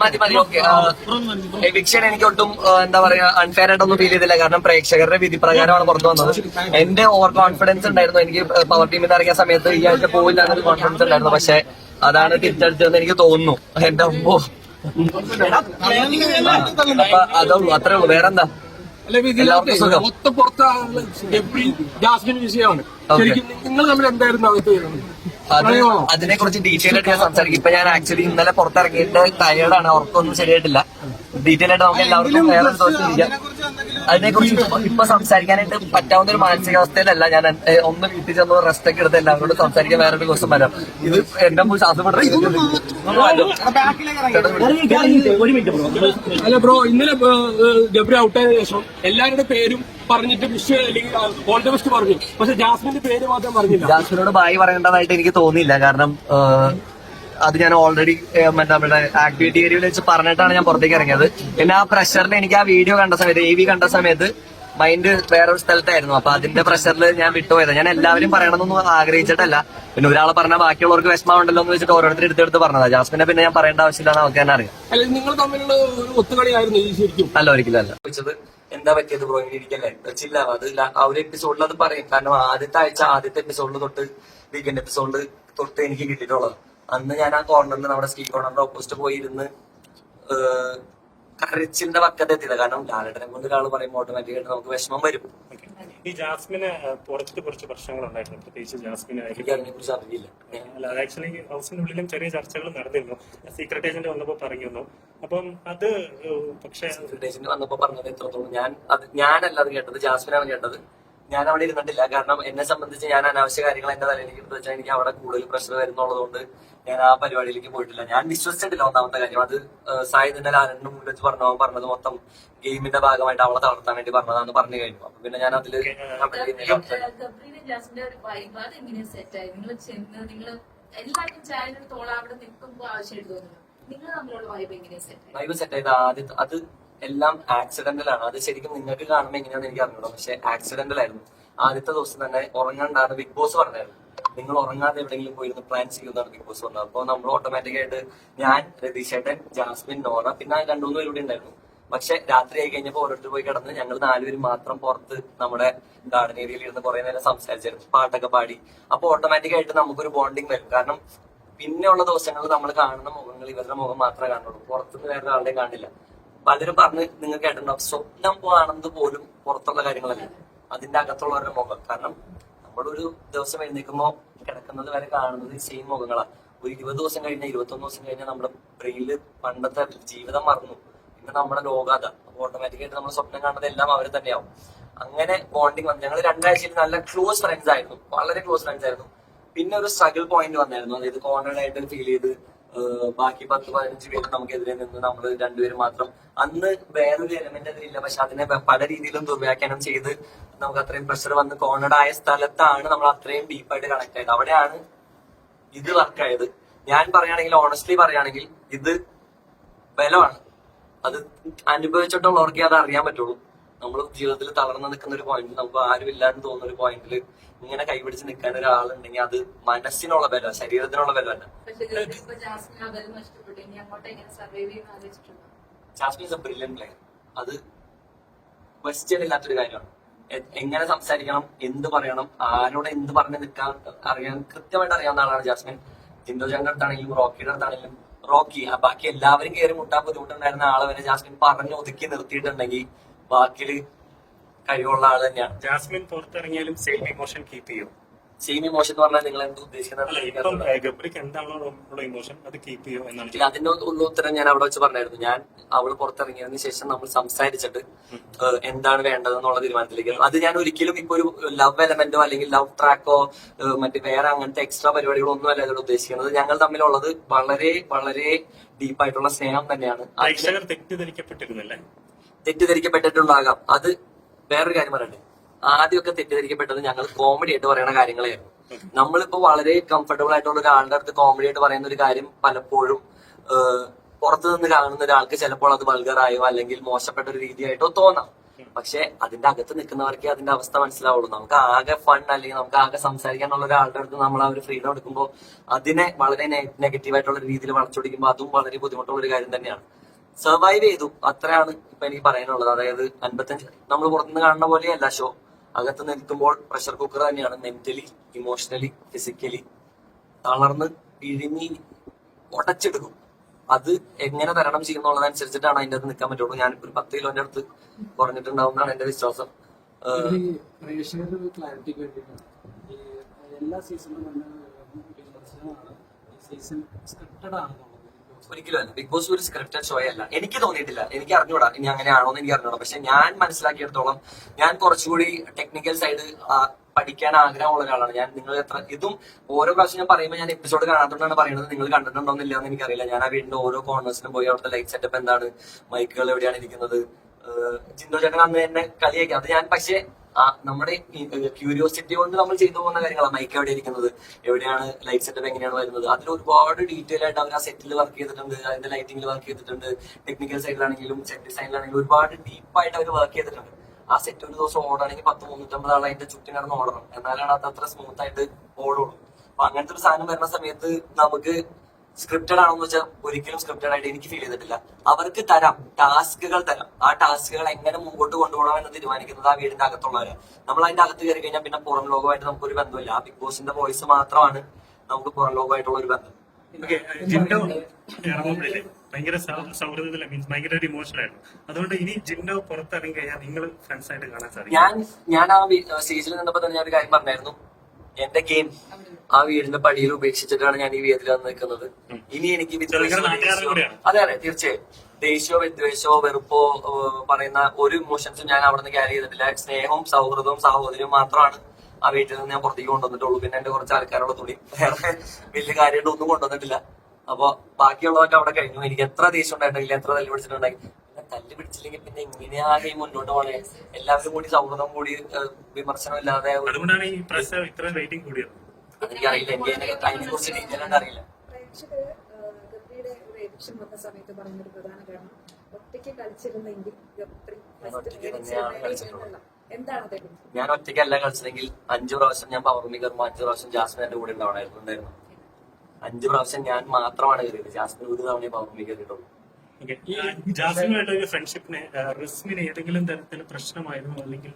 മതി മതി okay. Eviction എനിക്ക് ഒട്ടും എന്താ പറയാ അൺഫെയർ ആയിട്ടൊന്നും ഫീൽ ചെയ്തില്ല. കാരണം പ്രേക്ഷകരുടെ വിധി പ്രകാരമാണ് പുറത്തു വന്നത്. എന്റെ ഓവർ കോൺഫിഡൻസ് ഉണ്ടായിരുന്നു. എനിക്ക് പവർ ടീമിൽ നിന്ന് ഇറങ്ങിയ സമയത്ത് ഈ ആഴ്ച പോവില്ല എന്നൊരു കോൺഫിഡൻസ് ഉണ്ടായിരുന്നു. പക്ഷെ അതാണ് തിരിച്ചടിച്ചതെന്ന് എനിക്ക് തോന്നുന്നു. എന്റെ അമ്മോ. അപ്പൊ അതുള്ളൂ അത്രേ ഉള്ളൂ. വേറെന്താ? എല്ലാവർക്കും സുഖം. മൊത്തം പുറത്താണ് ഗബ്രി ജാസ്മിൻ വിഷയമാണ് ശരിക്കും നിങ്ങൾ തമ്മിൽ എന്തായിരുന്നു അകത്ത് അത് പ്രണയമാണോ? അതിനെ കുറിച്ച് ഡീറ്റെയിൽ ആയിട്ട് ഞാൻ സംസാരിക്കും. ഇപ്പൊ ഞാൻ ആക്ച്വലി ഇന്നലെ പുറത്തിറങ്ങിയിട്ട് ടയേർഡാണ് ഉറക്കൊന്നും ശരിയായിട്ടില്ല. ഡീറ്റെയിൽ ആയിട്ട് നമുക്ക് എല്ലാവർക്കും വേറെ ദിവസം അതിനെ കുറിച്ച് ഇപ്പൊ സംസാരിക്കാനായിട്ട് പറ്റാവുന്ന ഒരു മാനസികാവസ്ഥയിലല്ല ഞാൻ ഒന്ന് വീട്ടിൽ ചെന്ന് റെസ്റ്റ് ഒക്കെ എടുത്ത് എല്ലാവരോടും സംസാരിക്കാൻ വേറെ ഒരു ദിവസം വരാം. ഇത് എന്റെ മുന്നിൽ ശ്വാസം അല്ല ബ്രോ ഇന്നലെ ഗബ്രി ഔട്ടായതിനു ശേഷം എല്ലാവരുടെ പേരും പറഞ്ഞിട്ട് വിഷ് അല്ലെങ്കിൽ ഓൾ ദ ബെസ്റ്റ് പറഞ്ഞു. പക്ഷെ ജാസ്മിന്റെ പേര് മാത്രം പറഞ്ഞില്ല. ജാസ്മിനോട് ബായി പറയേണ്ടതായിട്ട് എനിക്ക് തോന്നിയില്ല. കാരണം അത് ഞാൻ ഓൾറെഡി നമ്മുടെ ആക്ടിവിറ്റി ഏരിയയിൽ വെച്ച് പറഞ്ഞിട്ടാണ് ഞാൻ പുറത്തേക്ക് ഇറങ്ങിയത്. പിന്നെ ആ പ്രഷറിൽ എനിക്ക് ആ വീഡിയോ കണ്ട സമയത്ത് എ വി കണ്ട സമയത്ത് മൈൻഡ് വേറൊരു സ്ഥലത്തായിരുന്നു. അപ്പൊ അതിന്റെ പ്രഷറിൽ ഞാൻ വിട്ടുപോയത്. ഞാൻ എല്ലാവരും പറയണമെന്നൊന്നും ആഗ്രഹിച്ചിട്ടല്ല. പിന്നെ ഒരാളെ പറഞ്ഞാൽ ബാക്കിയുള്ളവർക്ക് വിഷമമുണ്ടല്ലോ എന്ന് വെച്ചിട്ട് ഓരോരുത്തർ എടുത്തെടുത്ത് പറഞ്ഞതാ. ജാസ്മിനെ പിന്നെ ഞാൻ പറയേണ്ട ആവശ്യമില്ല നമുക്ക് തന്നെ അറിയാം. അല്ല നിങ്ങൾ തമ്മിലുള്ള ഒത്തുകളിയായിരുന്നു അല്ല ഒരിക്കലും അല്ല. ചോദിച്ചത് എന്താ പറ്റിയത് ബ്രോ ഇങ്ങനെ ഇരിക്കല്ലേ? വെച്ചില്ല അത് ആ ഒരു എപ്പിസോഡിൽ അത് പറയും. കാരണം ആദ്യത്തെ ആഴ്ച ആദ്യത്തെ എപ്പിസോഡിൽ തൊട്ട് വീക്കെൻഡ് എപ്പിസോഡിൽ തൊട്ട് എനിക്ക് കിട്ടിയിട്ടുള്ളത്. അന്ന് ഞാൻ ആ കോർണറിൽ നമ്മുടെ സ്കീ കോർണറിന്റെ ഓപ്പോസിറ്റ് പോയി ഇരുന്ന് ഏഹ്, കരച്ചിലിന്റെ പക്കത്ത് എത്തിയത്. കാരണം ലാലേട്ടനെ കൊണ്ട് ഒരാൾ പറയുമ്പോൾ ഓട്ടോമാറ്റിക്കായിട്ട് നമുക്ക് വിഷമം വരും. ഈ ജാസ്മിന് കുറച്ച് പുറത്ത് കുറച്ച് പ്രശ്നങ്ങളുണ്ടായിരുന്നു. പ്രത്യേകിച്ച് ജാസ്മിന് അറിയില്ല അല്ല ആക്ച്വലി ഹൗസിനുള്ളിലും ചെറിയ ചർച്ചകൾ നടന്നിരുന്നു. സീക്രട്ട് ഏജന്റ് വന്നപ്പോ പറഞ്ഞിരുന്നു. അപ്പം അത് പക്ഷേ സീക്രട്ട് ഏജന്റ് വന്നപ്പോ പറഞ്ഞത് എത്രത്തോളം? ഞാൻ അത് ഞാനല്ല അത് കേട്ടത് ജാസ്മിനാണ് കേട്ടത്. ഞാൻ അവിടെ ഇരുന്നിട്ടില്ല കാരണം എന്നെ സംബന്ധിച്ച് ഞാൻ അനാവശ്യ കാര്യങ്ങൾ എന്റെ തലയിലേക്ക് എടുത്ത് വെച്ചാൽ എനിക്ക് അവിടെ കൂടുതൽ പ്രഷർ വരുന്നുള്ളതുകൊണ്ട് ഞാൻ ആ പരിപാടിയിലേക്ക് പോയിട്ടില്ല. ഞാൻ വിശ്വസിച്ചിട്ടില്ല ഒന്നാമത്തെ കാര്യം. അത് സായി തന്നെ മുന്നിൽ വെച്ച് പറഞ്ഞു? പറഞ്ഞത് മൊത്തം ഗെയിമിന്റെ ഭാഗമായിട്ട് അവളെ തളർത്താൻ വേണ്ടി പറഞ്ഞതാന്ന് പറഞ്ഞു കഴിഞ്ഞു. അപ്പൊ പിന്നെ ഞാൻ അതിൽ വൈബ് സെറ്റ് ചെയ്ത ആദ്യത്തെ അത് എല്ലാം ആക്സിഡന്റൽ ആണ്. അത് ശരിക്കും നിങ്ങൾക്ക് കാണുമ്പോൾ എങ്ങനെയാണെന്ന് എനിക്ക് അറിഞ്ഞൂടാ. പക്ഷെ ആക്സിഡന്റൽ ആയിരുന്നു. ആദ്യത്തെ ദിവസം തന്നെ ഉറങ്ങാണ്ടാണ് ബിഗ് ബോസ് പറഞ്ഞായിരുന്നു. നിങ്ങൾ ഉറങ്ങാതെ എവിടെയെങ്കിലും പോയിരുന്ന് പ്ലാൻ ചെയ്യുന്നതാണ് ബിഗ് ബോസ് പറഞ്ഞത്. അപ്പോൾ നമ്മൾ ഓട്ടോമാറ്റിക് ആയിട്ട് ഞാൻ രതീഷേട്ടൻ ജാസ്മിൻ നോറ പിന്നെ രണ്ടു മൂന്ന് പേര് ഇവിടെ ഉണ്ടായിരുന്നു. പക്ഷെ രാത്രി ആയി കഴിഞ്ഞപ്പോൾ ഓരോരുത്തർ പോയി കിടന്ന് ഞങ്ങൾ നാലുപേരും മാത്രം പുറത്ത് നമ്മുടെ ഗാർഡൻ ഏരിയയിൽ ഇരുന്ന് കുറെ നേരം സംസാരിച്ചായിരുന്നു. പാട്ടൊക്കെ പാടി. അപ്പോൾ ഓട്ടോമാറ്റിക് ആയിട്ട് നമുക്കൊരു ബോണ്ടിങ് വരും. കാരണം പിന്നെയുള്ള ദിവസങ്ങളിൽ നമ്മൾ കാണുന്ന മുഖങ്ങൾ ഇവരുടെ മുഖം മാത്രമേ കാണുള്ളൂ പുറത്തുനിന്ന് വേറെ ആളുടെ കാണില്ല. പലരും പറഞ്ഞ് നിങ്ങൾ കേട്ടിട്ടുണ്ടാവും സ്വപ്നം കാണുന്നത് പോലും പുറത്തുള്ള കാര്യങ്ങളല്ല. അതിന്റെ അകത്തുള്ളവരുടെ മുഖം. കാരണം നമ്മളൊരു ദിവസം എഴുന്നേൽക്കുമ്പോൾ കിടക്കുന്നത് വരെ കാണുന്നത് സെയിം മുഖങ്ങളാണ് ഒരു ഇരുപത് ദിവസം കഴിഞ്ഞാൽ ഇരുപത്തൊന്ന് ദിവസം കഴിഞ്ഞാൽ നമ്മുടെ ബ്രെയിനിൽ പണ്ടത്തെ ജീവിതം മറന്നു. പിന്നെ നമ്മുടെ ലോകാത അപ്പൊ ഓട്ടോമാറ്റിക്കായിട്ട് നമ്മൾ സ്വപ്നം കാണുന്നത് എല്ലാം അവർ തന്നെയാവും. അങ്ങനെ ബോണ്ടിങ് വന്നു. ഞങ്ങൾ രണ്ടാഴ്ചയിൽ നല്ല ക്ലോസ് ഫ്രണ്ട്സ് ആയിരുന്നു. വളരെ ക്ലോസ് ഫ്രണ്ട്സ് ആയിരുന്നു. പിന്നെ ഒരു സ്ട്രഗിൾ പോയിന്റ് വന്നായിരുന്നു. അതായത് കോർണേഡ് ആയിട്ട് ഫീൽ ചെയ്ത് ബാക്കി പത്ത് പതിനഞ്ച് പേര് നമുക്കെതിരെ നിന്ന് നമ്മൾ രണ്ടുപേരും മാത്രം അന്ന് വേറൊരു എലമെന്റ് അതിലില്ല. പക്ഷെ അതിനെ പല രീതിയിലും ദുർവ്യാഖ്യാനം ചെയ്ത് നമുക്ക് അത്രയും പ്രഷർ വന്ന് കോർണേഡ് ആയ സ്ഥലത്താണ് നമ്മൾ അത്രയും ഡീപ്പായിട്ട് കണക്ട് ആയത്. അവിടെയാണ് ഇത് വർക്കായത് ഞാൻ പറയുകയാണെങ്കിൽ ഓണസ്റ്റ്ലി പറയുകയാണെങ്കിൽ ഇത് ബലമാണ്. അത് അനുഭവിച്ചിട്ടുള്ളവർക്കേ അത് അറിയാൻ പറ്റുള്ളൂ. നമ്മൾ ജീവിതത്തിൽ തളർന്നു നിൽക്കുന്ന ഒരു പോയിന്റ് നമുക്ക് ആരും ഇല്ലാന്ന് തോന്നുന്ന ഒരു പോയിന്റിൽ ഇങ്ങനെ കൈപിടിച്ച് നിൽക്കാൻ ഒരാളുണ്ടെങ്കിൽ അത് മനസ്സിനുള്ള ബലം ശരീരത്തിനുള്ള ബലമല്ല Jasmine is a brilliant player അത് ക്വസ്റ്റ്യൻ ഇല്ലാത്തൊരു കാര്യമാണ്. എങ്ങനെ സംസാരിക്കണം എന്ത് പറയണം ആരോട് എന്ത് പറഞ്ഞ് നിൽക്കാൻ അറിയാൻ കൃത്യമായിട്ട് അറിയാവുന്ന ആളാണ് ജാസ്മിൻ. ജിൻഡോ ജാന്റെ അടുത്താണെങ്കിലും റോക്കിയുടെ അടുത്താണെങ്കിലും റോക്കി. ബാക്കി എല്ലാവരും കയറി മുട്ടാൻ ബുദ്ധിമുട്ടുണ്ടായിരുന്ന ആളെ വരെ ജാസ്മിൻ പറഞ്ഞു ഒതുക്കി നിർത്തിയിട്ടുണ്ടെങ്കിൽ ബാക്കിയിൽ കഴിവുള്ള ആൾ തന്നെയാണ്. ജാസ്മിൻ പുറത്തിറങ്ങിയാലും സെയിം ഇമോഷൻ കീപ്പ് ചെയ്യും. സെയിം ഇമോഷൻ എന്ന് പറഞ്ഞാൽ നിങ്ങൾ എന്ത് ഉദ്ദേശിക്കുന്നത് ഗബ്രിക്ക് എന്താണോ ഇമോഷൻ അത് കീപ്പ് ചെയ്യും എന്നാണ് ഇല്ല, അതിന്റെ ഒന്ന് ഉത്തരം ഞാൻ അവിടെ വെച്ച് പറഞ്ഞായിരുന്നു. ഞാൻ അവൾ പുറത്തിറങ്ങിയതിന് ശേഷം നമ്മൾ സംസാരിച്ചിട്ട് എന്താണ് വേണ്ടത് എന്നുള്ള തീരുമാനത്തിലേക്ക് അത് ഞാൻ ഒരിക്കലും ഇപ്പൊ ഒരു ലവ് എലമെന്റോ അല്ലെങ്കിൽ ലവ് ട്രാക്കോ മറ്റു വേറെ അങ്ങനത്തെ എക്സ്ട്രാ പരിപാടികളോ ഒന്നും അല്ല ഇതിൽ ഉദ്ദേശിക്കുന്നത്. ഞങ്ങൾ തമ്മിലുള്ളത് വളരെ വളരെ ഡീപ്പായിട്ടുള്ള സ്നേഹം തന്നെയാണ്. പ്രേക്ഷകർ തെറ്റിദ്ധരിക്കപ്പെട്ടിരുന്നില്ലേ? തെറ്റിദ്ധരിക്കപ്പെട്ടിട്ടുണ്ടാകാം. അത് വേറൊരു കാര്യം പറയട്ടെ. ആദ്യമൊക്കെ തെറ്റിദ്ധരിക്കപ്പെട്ടത് ഞങ്ങൾ കോമഡി ആയിട്ട് പറയുന്ന കാര്യങ്ങളായിരുന്നു. നമ്മളിപ്പോ വളരെ കംഫർട്ടബിൾ ആയിട്ടുള്ള ഒരാളുടെ അടുത്ത് കോമഡി ആയിട്ട് പറയുന്ന ഒരു കാര്യം പലപ്പോഴും പുറത്തു നിന്ന് കാണുന്ന ഒരാൾക്ക് ചിലപ്പോൾ അത് വൾഗറായോ അല്ലെങ്കിൽ മോശപ്പെട്ട ഒരു രീതിയായിട്ടോ തോന്നാം. പക്ഷെ അതിന്റെ അകത്ത് നിൽക്കുന്നവർക്ക് അതിന്റെ അവസ്ഥ മനസ്സിലാവുള്ളൂ. നമുക്ക് ആകെ ഫൺ അല്ലെങ്കിൽ നമുക്ക് ആകെ സംസാരിക്കാനുള്ള ഒരാളുടെ അടുത്ത് നമ്മൾ ആ ഒരു ഫ്രീഡം എടുക്കുമ്പോൾ അതിനെ വളരെ നെഗറ്റീവ് ആയിട്ടുള്ള രീതിയിൽ വളച്ചൊടിക്കുമ്പോൾ അതും വളരെ ബുദ്ധിമുട്ടുള്ള ഒരു കാര്യം തന്നെയാണ്. സർവൈവ് ചെയ്തു. അത്രയാണ് ഇപ്പൊ എനിക്ക് പറയാനുള്ളത്. അതായത് അൻപത്തഞ്ച്. നമ്മൾ പുറത്തുനിന്ന് കാണുന്ന പോലെയല്ല ഷോ അകത്ത് നിൽക്കുമ്പോൾ പ്രഷർ കുക്കർ തന്നെയാണ്. മെന്റലി ഇമോഷണലി ഫിസിക്കലി തളർന്ന് പിഴിഞ്ഞി ഉടച്ചെടുക്കും അത് എങ്ങനെ തരണം ചെയ്യുന്നുള്ളതനുസരിച്ചിട്ടാണ് അതിന്റെ അടുത്ത് നിൽക്കാൻ പറ്റുള്ളൂ. ഞാനിപ്പോ ഒരു പത്ത് കിലോന്റെ അടുത്ത് കുറഞ്ഞിട്ടുണ്ടാവും എന്നാണ് എന്റെ വിശ്വാസം ക്ലാരിറ്റിക്ക് വേണ്ടിയിട്ടാണ്. എല്ലാ സീസണിലും സീസൺ സ്ക്രിപ്റ്റഡ് ഒരിക്കലും അല്ല. ബിഗ് ബോസ് ഒരു സ്ക്രിപ്റ്റഡ് ഷോ അല്ല. എനിക്ക് തോന്നിയിട്ടില്ല. എനിക്ക് അറിഞ്ഞൂടാ. ഇനി അങ്ങനെയാണോ എന്ന് എനിക്ക് അറിഞ്ഞൂടാ. പക്ഷെ ഞാൻ മനസ്സിലാക്കിയെടുത്തോളം ഞാൻ കുറച്ചുകൂടി ടെക്നിക്കൽ സൈഡ് പഠിക്കാൻ ആഗ്രഹമുള്ള ഒരാളാണ്. ഞാൻ നിങ്ങൾ എത്ര ഇതും ഓരോ പ്രാവശ്യം ഞാൻ പറയുമ്പോൾ ഞാൻ എപ്പിസോഡ് കാണാത്തോണ്ടാണ് പറയുന്നത്. നിങ്ങൾ കണ്ടിട്ടുണ്ടോന്നില്ല എന്ന് എനിക്കറിയില്ല. ഞാൻ ആ വീടിന്റെ ഓരോ കോർണേഴ്സിനും പോയി അവിടുത്തെ ലൈറ്റ് സെറ്റപ്പ് എന്താണ്? മൈക്കുകൾ എവിടെയാണ് ഇരിക്കുന്നത്? ഏഹ് ചേട്ടൻ അന്ന് എന്നെ കളിയാക്കി. അത് ഞാൻ പക്ഷേ നമ്മുടെ ക്യൂരിയോസിറ്റി കൊണ്ട് നമ്മൾ ചെയ്തു പോകുന്ന കാര്യങ്ങളാണ്. മൈക്ക് എവിടെ ഇരിക്കുന്നത്? എവിടെയാണ് ലൈറ്റ് സെറ്റപ്പ് എങ്ങനെയാണ് വരുന്നത്? അതിൽ ഒരുപാട് ഡീറ്റെയിൽ ആയിട്ട് അവർ ആ സെറ്റിൽ വർക്ക് ചെയ്തിട്ടുണ്ട് അതിന്റെ ലൈറ്റിംഗിൽ വർക്ക് ചെയ്തിട്ടുണ്ട്. ടെക്നിക്കൽ സൈഡിലാണെങ്കിലും സെറ്റ് ഡിസൈനിലാണെങ്കിലും ഒരുപാട് ഡീപ്പായിട്ട് അവർ വർക്ക് ചെയ്തിട്ടുണ്ട്. ആ സെറ്റ് ഒരു ദിവസം ഓടാണെങ്കിൽ പത്ത് മുന്നൂറ്റമ്പത് ആൾ അതിന്റെ ചുറ്റും കിടന്ന് ഓടണം. എന്നാലാണ് അത് അത്ര സ്മൂത്ത് ആയിട്ട് ഓടുള്ളൂ. അപ്പൊ അങ്ങനത്തെ ഒരു സാധനം വരുന്ന സമയത്ത് നമുക്ക് സ്ക്രിപ്റ്റഡ് ആണെന്ന് വെച്ചാൽ ഒരിക്കലും സ്ക്രിപ്റ്റഡ് ആയിട്ട് എനിക്ക് ഫീൽ ചെയ്തിട്ടില്ല. അവർക്ക് തരാം ടാസ്കുകൾ തരാം. ആ ടാസ്കുകൾ എങ്ങനെ മുമ്പോട്ട് കൊണ്ടുപോകണം എന്ന് തീരുമാനിക്കുന്നത് ആ വീടിന്റെ അകത്തുള്ളവരാണ് നമ്മൾ അതിന്റെ അകത്ത് കയറി കഴിഞ്ഞാൽ പിന്നെ പുറം ലോകമായിട്ട് നമുക്കൊരു ബന്ധമില്ല. ആ ബിഗ് ബോസിന്റെ വോയിസ് മാത്രമാണ് നമുക്ക് പുറം ലോകമായിട്ടുള്ള ഒരു ബന്ധം. ഭയങ്കര സൗഹൃദത്തില മീൻസ് ഭയങ്കര ഒരു ഇമോഷണൽ ആയിരുന്നു. അതുകൊണ്ട് ഇനി ജിൻഡോ പുറത്തിറങ്ങി കഴിഞ്ഞാൽ നിങ്ങൾ ഫ്രണ്ട്സ് ആയിട്ട് കാണാൻ സാധിക്കും. ഞാൻ ഞാൻ ആ സ്റ്റേജിൽ നിന്നപ്പോ തന്നെ ഞാൻ ഒരു കാര്യം പറഞ്ഞായിരുന്നു. എന്റെ ഗെയിം ആ വീടിന്റെ പടിയിൽ ഉപേക്ഷിച്ചിട്ടാണ് ഞാൻ ഈ വീട്ടിൽ വന്ന് നിൽക്കുന്നത്. ഇനി എനിക്ക്. അതെ അതെ തീർച്ചയായും. ദേഷ്യമോ വിദ്വേഷമോ വെറുപ്പോ പറയുന്ന ഒരു ഇമോഷൻസും ഞാൻ അവിടെ നിന്ന് ക്യാരി ചെയ്തിട്ടില്ല. സ്നേഹവും സൗഹൃദവും സഹോദര്യവും മാത്രമാണ് ആ വീട്ടിൽ നിന്ന് ഞാൻ പുറത്തേക്ക് കൊണ്ടുവന്നിട്ടുള്ളൂ. പിന്നെ എന്റെ കുറച്ച് ആൾക്കാരോട് തുണി വേറെ വലിയ കാര്യമായിട്ട് ഒന്നും കൊണ്ടുവന്നിട്ടില്ല. അപ്പൊ ബാക്കിയുള്ളതൊക്കെ അവിടെ കഴിഞ്ഞു. എനിക്ക് എത്ര ദേഷ്യം ഉണ്ടായിട്ടില്ല എത്ര തല്ലി പിടിച്ചിട്ടുണ്ടെങ്കിൽ തല്ലി പിടിച്ചില്ലെങ്കിൽ പിന്നെ എങ്ങനെയാ ഈ മുന്നോട്ട് പോണേ? എല്ലാവരും കൂടി സൗഹൃദം കൂടി വിമർശനം ഇല്ലാതെ അതുകൊണ്ടാണ് ഈ പ്രസ് ഇത്ര റേറ്റിംഗ് കൂടിയത്. അതെനിക്കറിയില്ല. എനിക്ക് അതിനെ- അതിനെ കുറിച്ച് ഡീറ്റെയിൽ ആയിട്ട് അറിയില്ല. വന്ന സമയത്ത് പറഞ്ഞൊരു പ്രധാന കാരണം ഒറ്റയ്ക്ക് കളിച്ചിരുന്നെങ്കിൽ ഞാൻ ഒറ്റയ്ക്കല്ല കളിച്ചതെങ്കിൽ അഞ്ചു പ്രാവശ്യം ഞാൻ പവർ കയറുമ്പോൾ അഞ്ചു പ്രാവശ്യം ജാസ്മിൻ എന്റെ കൂടെ ഉണ്ടാവണമായിരുന്നു ഉണ്ടായിരുന്നു അഞ്ചു പ്രാവശ്യം ഞാൻ മാത്രമാണ് കയറിയത്. ജാസ്മിൻ ഒരു തവണ പവർ കയറിയിട്ടുള്ളൂ ജാസ്മിനുമായിട്ട് ഒരു ഫ്രണ്ട്ഷിപ്പിന് റസ്മിന് ഏതെങ്കിലും തരത്തിൽ പ്രശ്നമായിരുന്നു? അല്ലെങ്കിൽ